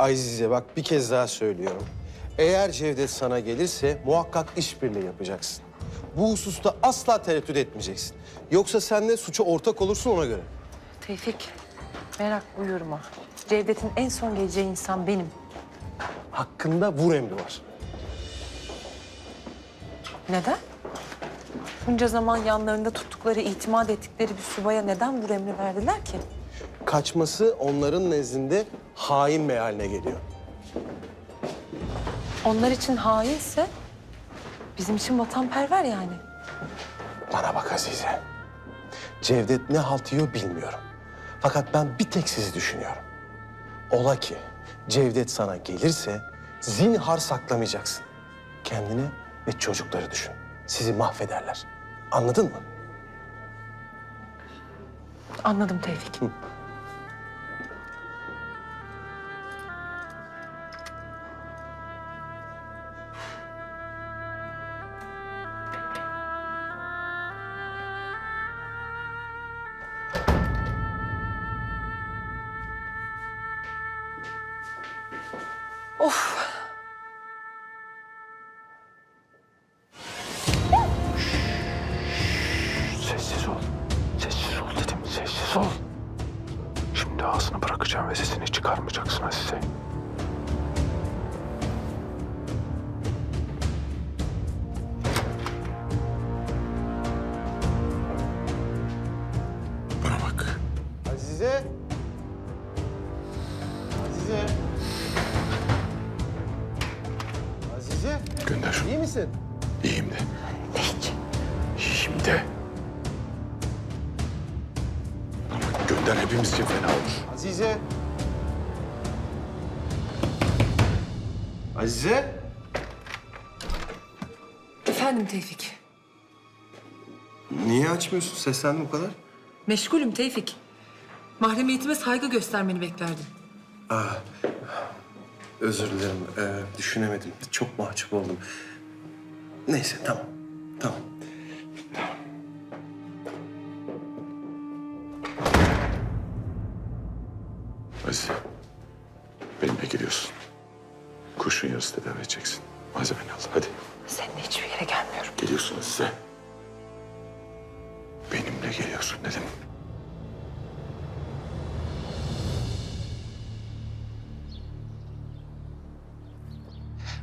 Azize bak bir kez daha söylüyorum. Eğer Cevdet sana gelirse muhakkak işbirliği yapacaksın. Bu hususta asla tereddüt etmeyeceksin. Yoksa sen de suça ortak olursun ona göre. Tevfik, merak buyurma. Cevdet'in en son geleceği insan benim. Hakkında vur emri var. Neden? Bunca zaman yanlarında tuttukları, itimat ettikleri bir subaya neden bu emri verdiler ki? Kaçması onların nezdinde hain mealine geliyor. Onlar için hainse bizim için vatanperver yani. Bana bak Azize. Cevdet ne halt yiyor bilmiyorum. Fakat ben bir tek sizi düşünüyorum. Ola ki Cevdet sana gelirse zinhar saklamayacaksın. Kendini ve çocukları düşün. Sizi mahvederler. Anladın mı? Anladım Tevfik. Of. Misin? İyiyim de. Hiç. İyiyim de. Ama gönder hepimiz için fena olur. Azize. Azize. Efendim Tevfik. Niye açmıyorsun? Seslendim bu kadar. Meşgulüm Tevfik. Mahremiyetime saygı göstermeni beklerdim. Özür dilerim. Ee, düşünemedim. Çok mahcup oldum. Neyse tamam. Tamam. Azize. Benimle geliyorsun. Kurşun yarısı tedavi edeceksin. Malzemeni al. Hadi. Seninle hiçbir yere gelmiyorum. Geliyorsun Azize. Benimle geliyorsun dedim.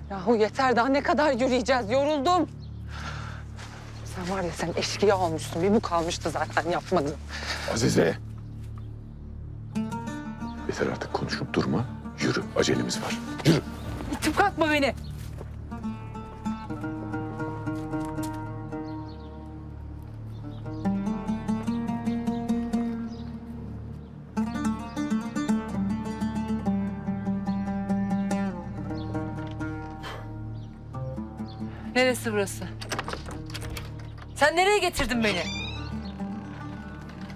Yahu yeter daha ne kadar yürüyeceğiz yoruldum. Sen var ya sen eşkıya olmuşsun bir bu kalmıştı zaten yapmadın. Azize. Yeter artık konuşup durma. Yürü. Acelemiz var. Yürü. İtip kalkma beni. Neresi burası? Sen nereye getirdin beni?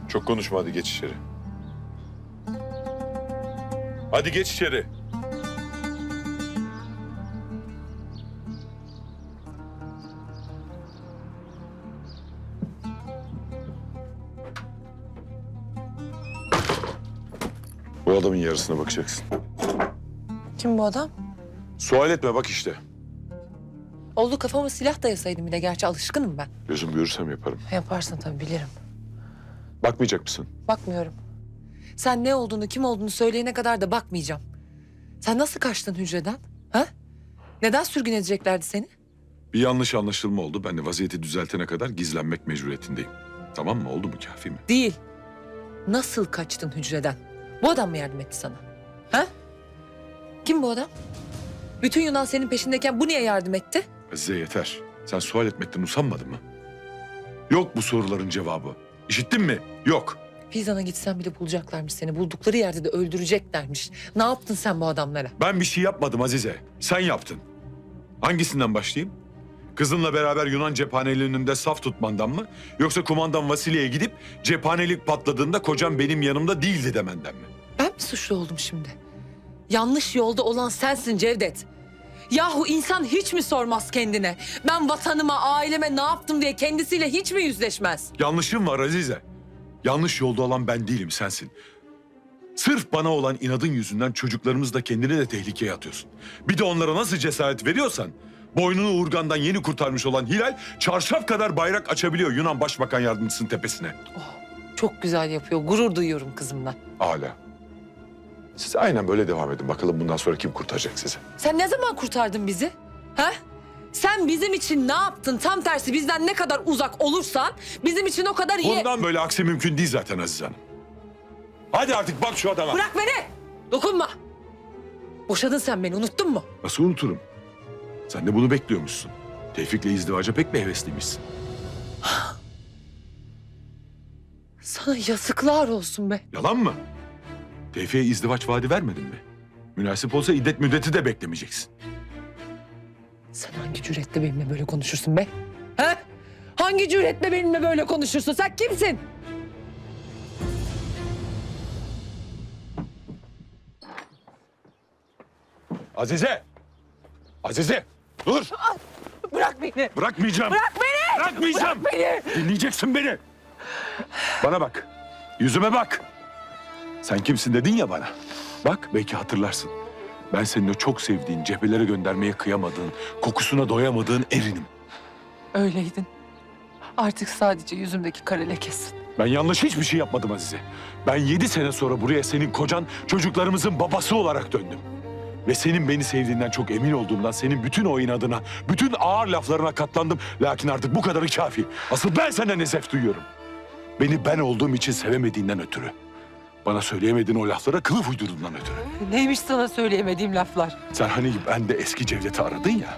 Çok konuşma hadi geç içeri. Hadi geç içeri. Bu adamın yarısına bakacaksın. Kim bu adam? Sual etme bak işte. Oldu kafama silah dayasaydım bir de. Gerçi alışkınım ben. Gözüm görürsem yaparım. Yaparsın tabii bilirim. Bakmayacak mısın? Bakmıyorum. Sen ne olduğunu, kim olduğunu söyleyene kadar da bakmayacağım. Sen nasıl kaçtın hücreden? Ha? Neden sürgün edeceklerdi seni? Bir yanlış anlaşılma oldu. Ben de vaziyeti düzeltene kadar gizlenmek mecburiyetindeyim. Tamam mı? Oldu mu? Kafi mi? Değil. Nasıl kaçtın hücreden? Bu adam mı yardım etti sana? Ha? Kim bu adam? Bütün Yunan senin peşindeyken bu niye yardım etti? Azize yeter. Sen sual etmekten usanmadın mı? Yok bu soruların cevabı. İşittin mi? Yok. Pizan'a gitsen bile bulacaklarmış seni. Buldukları yerde de öldüreceklermiş. Ne yaptın sen bu adamlara? Ben bir şey yapmadım Azize. Sen yaptın. Hangisinden başlayayım? Kızınla beraber Yunan cephaneliğinin önünde saf tutmandan mı? Yoksa kumandan Vasili'ye gidip cephanelik patladığında kocam benim yanımda değildi demenden mi? Ben mi suçlu oldum şimdi? Yanlış yolda olan sensin Cevdet. Yahu insan hiç mi sormaz kendine? Ben vatanıma, aileme ne yaptım diye kendisiyle hiç mi yüzleşmez? Yanlışım var Azize. Yanlış yolda olan ben değilim sensin. Sırf bana olan inadın yüzünden çocuklarımız da kendini de tehlikeye atıyorsun. Bir de onlara nasıl cesaret veriyorsan... ...boynunu urgandan yeni kurtarmış olan Hilal... ...çarşaf kadar bayrak açabiliyor Yunan Başbakan Yardımcısının tepesine. Çok güzel yapıyor. Gurur duyuyorum kızımdan. Hala. Siz aynen böyle devam edin. Bakalım bundan sonra kim kurtaracak sizi? Sen ne zaman kurtardın bizi? Ha? Sen bizim için ne yaptın? Tam tersi bizden ne kadar uzak olursan bizim için o kadar iyi. Bundan böyle aksi mümkün değil zaten Aziz Hanım. Hadi artık bak şu adama. Bırak beni! Dokunma! Boşadın sen beni unuttun mu? Nasıl unuturum? Sen de bunu bekliyormuşsun. Tevfik'le izdivaca pek bir hevesliymişsin. Sana yazıklar olsun be. Yalan mı? Tevfik'e izdivaç vaadi vermedin mi? Münasip olsa iddet müddeti de beklemeyeceksin. Sen hangi cüretle benimle böyle konuşursun be? Ha? Hangi cüretle benimle böyle konuşursun? Sen kimsin? Azize! Azize! Dur! Bırak beni! Bırakmayacağım. Bırak beni! Bırakmayacağım. Bırak beni! Dinleyeceksin beni. Bana bak. Yüzüme bak. Sen kimsin dedin ya bana. Bak belki hatırlarsın. Ben senin o çok sevdiğin, cephelere göndermeye kıyamadığın, kokusuna doyamadığın erinim. Öyleydin. Artık sadece yüzümdeki kara lekesin. Ben yanlış hiçbir şey yapmadım Azize. Ben yedi sene sonra buraya senin kocan, çocuklarımızın babası olarak döndüm. Ve senin beni sevdiğinden çok emin olduğumdan senin bütün o inadına, bütün ağır laflarına katlandım. Lakin artık bu kadarı kafi. Asıl ben senden nezef duyuyorum. Beni ben olduğum için sevemediğinden ötürü. Bana söyleyemediğin o laflara kılıf uydurduğundan ötürü. Neymiş sana söyleyemediğim laflar? Sen hani ben de eski Cevdet'i aradın ya.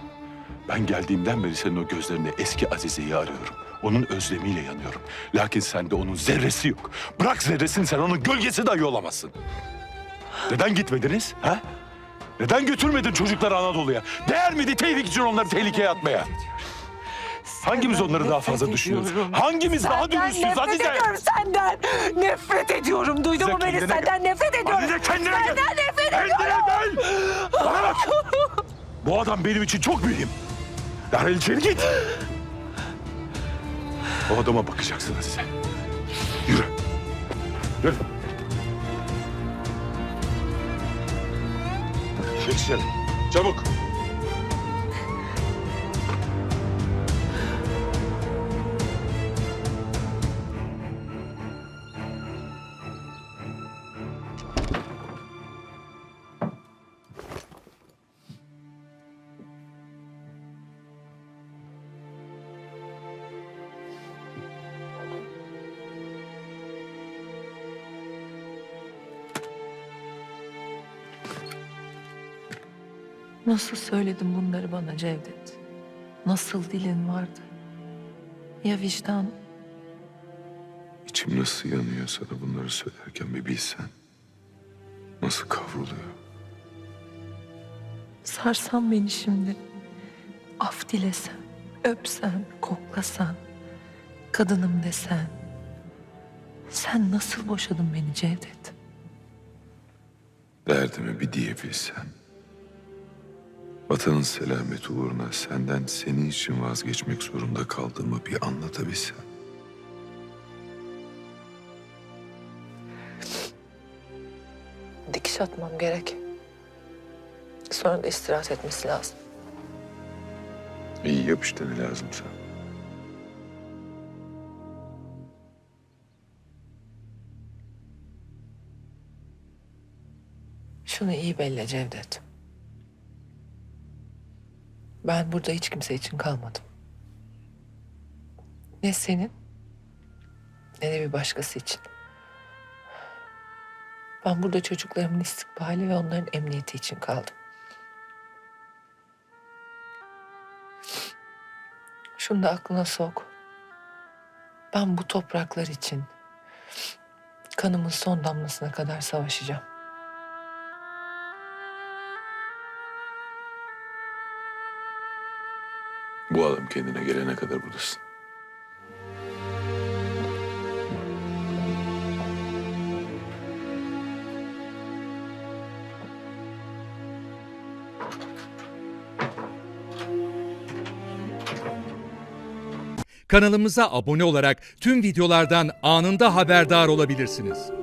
Ben geldiğimden beri senin o gözlerinde eski Azize'yi arıyorum. Onun özlemiyle yanıyorum. Lakin sende onun zerresi yok. Bırak zerresini sen onun gölgesi dahi olamazsın. Neden gitmediniz? Ha? Neden götürmedin çocukları Anadolu'ya? Değer miydi tevhik için onları tehlikeye atmaya? Hangimiz onları daha fazla düşünüyoruz? Hangimiz daha dürüstüz nefret Azize? ediyorum senden. Nefret ediyorum. Duydun mu Azize, beni? kendine Senden nefret ediyorum. Azize kendine gel. Senden nefret Kendine ediyorum. gel. Bana bak. Bu adam benim için çok mühim. Derhal içeri git. O adama bakacaksın Azize. Yürü. Yürü. Geç içeri. Çabuk. Nasıl söyledin bunları bana Cevdet? Nasıl dilin vardı? Ya vicdan? İçim nasıl yanıyor sana bunları söylerken bir bilsen. Nasıl kavruluyor. Sarsan beni şimdi. Af dilesen, öpsen, koklasan. Kadınım desen. Sen nasıl boşadın beni Cevdet? Derdimi bir diyebilsem. Vatanın selameti uğruna senden senin için vazgeçmek zorunda kaldığımı bir anlatabilsem. Dikiş atmam gerek. Sonra da istirahat etmesi lazım. İyi yap işte ne lazımsa. Şunu iyi belli Cevdet. Ben burada hiç kimse için kalmadım. Ne senin ne de bir başkası için. Ben burada çocuklarımın istikbali ve onların emniyeti için kaldım. Şunu da aklına sok. Ben bu topraklar için kanımın son damlasına kadar savaşacağım. Bu adam kendine gelene kadar buradasın. Kanalımıza abone olarak tüm videolardan anında haberdar olabilirsiniz.